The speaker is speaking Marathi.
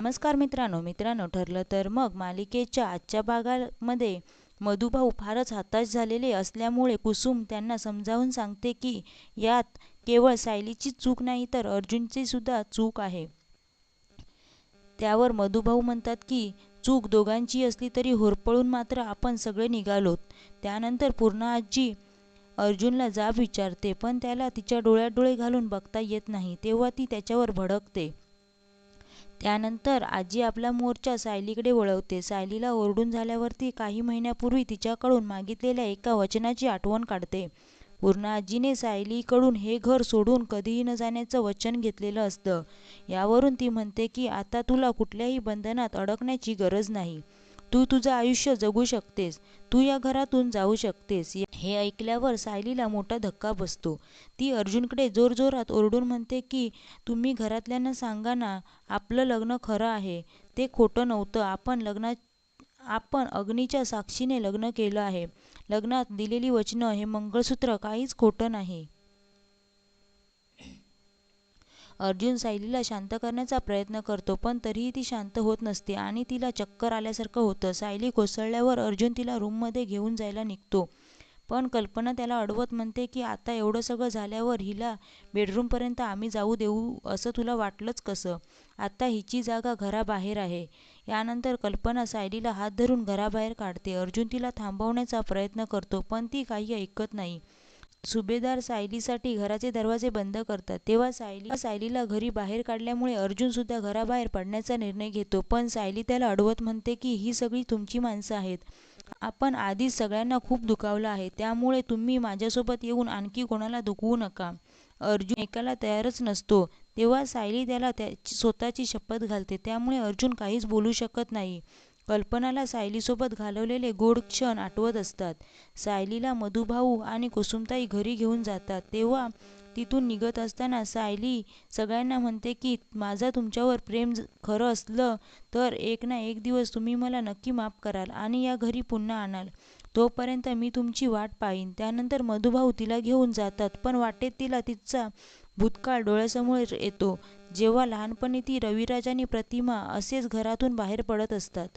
नमस्कार मित्रांनो मित्रांनो ठरलं तर मग मालिकेच्या आजच्या भागामध्ये मधुभाऊ फारच हताश झालेले असल्यामुळे कुसुम त्यांना समजावून सांगते की यात केवळ सायलीची चूक नाही तर अर्जुनची सुद्धा चूक आहे. त्यावर मधुभाऊ म्हणतात की चूक दोघांची असली तरी होरपळून मात्र आपण सगळे निघालोत. त्यानंतर पूर्ण आजी अर्जुनला जाब विचारते पण त्याला तिच्या डोळ्यात डोळे घालून बघता येत नाही तेव्हा ती त्याच्यावर भडकते. त्यानंतर आजी आपला मोर्चा सायलीकडे वळवते. सायलीला ओरडून झाल्यावरती काही महिन्यापूर्वी तिच्याकडून मागितलेल्या एका वचनाची आठवण काढते. पूर्ण आजीने सायलीकडून हे घर सोडून कधीही न जाण्याचं वचन घेतलेलं असतं. यावरून ती म्हणते की आता तुला कुठल्याही बंधनात अडकण्याची गरज नाही. तू तुझं आयुष्य जगू शकतेस. तू या घरातून जाऊ शकतेस. हे ऐकल्यावर सायलीला मोठा धक्का बसतो. ती अर्जुनकडे जोरजोरात ओरडून म्हणते की तुम्ही घरातल्यांना सांगा ना, आपलं लग्न खरं आहे. ते खोटं नव्हतं. आपण लग्ना आपण अग्नीच्या साक्षीने लग्न केलं आहे. लग्नात दिलेली वचनं, हे मंगळसूत्र काहीच खोटं नाही. अर्जुन सायलीला शांत करण्याचा प्रयत्न करतो पण तरीही ती शांत होत नसते आणि तिला चक्कर आल्यासारखं होतं. सायली कोसळल्यावर अर्जुन तिला रूममध्ये घेऊन जायला निघतो. पण कल्पना त्याला अडवत म्हणते की आता एवढं सगळं झाल्यावर हिला बेडरूमपर्यंत आम्ही जाऊ देऊ असं तुला वाटलंच कसं? आता हिची जागा घराबाहेर आहे. यानंतर कल्पना सायलीला हात धरून घराबाहेर काढते. अर्जुन तिला थांबवण्याचा प्रयत्न करतो पण ती काही ऐकत नाही. सुभेदार सायलीसाठी घराचे दरवाजे बंद करतात. तेव्हा सायली सायलीला घरी बाहेर काढल्यामुळे अर्जुन सुद्धा घराबाहेर पडण्याचा निर्णय घेतो. पण सायली त्याला अडवत म्हणते की ही सगळी तुमची माणसं आहेत. आपण आधीच सगळ्यांना खूप दुखावलं आहे. त्यामुळे तुम्ही माझ्यासोबत येऊन आणखी कोणाला दुखवू नका. अर्जुन ऐकायला तयारच नसतो. तेव्हा सायली त्याला त्या स्वतःची शपथ घालते. त्यामुळे अर्जुन काहीच बोलू शकत नाही. कल्पनाला सायलीसोबत घालवलेले गोड क्षण आठवत असतात. सायलीला मधुभाऊ आणि कुसुमताई घरी घेऊन जातात. तेव्हा तिथून निघत असताना सायली सगळ्यांना म्हणते की माझं तुमच्यावर प्रेम खरं असलं तर एक ना एक दिवस तुम्ही मला नक्की माफ कराल आणि या घरी पुन्हा आणाल. तोपर्यंत मी तुमची वाट पाहीन. त्यानंतर मधुभाऊ तिला घेऊन जातात पण वाटेत तिला तिचा भूतकाळ डोळ्यासमोर येतो. जेव्हा लहानपणी ती रविराज आणि प्रतिमा असेच घरातून बाहेर पडत असतात.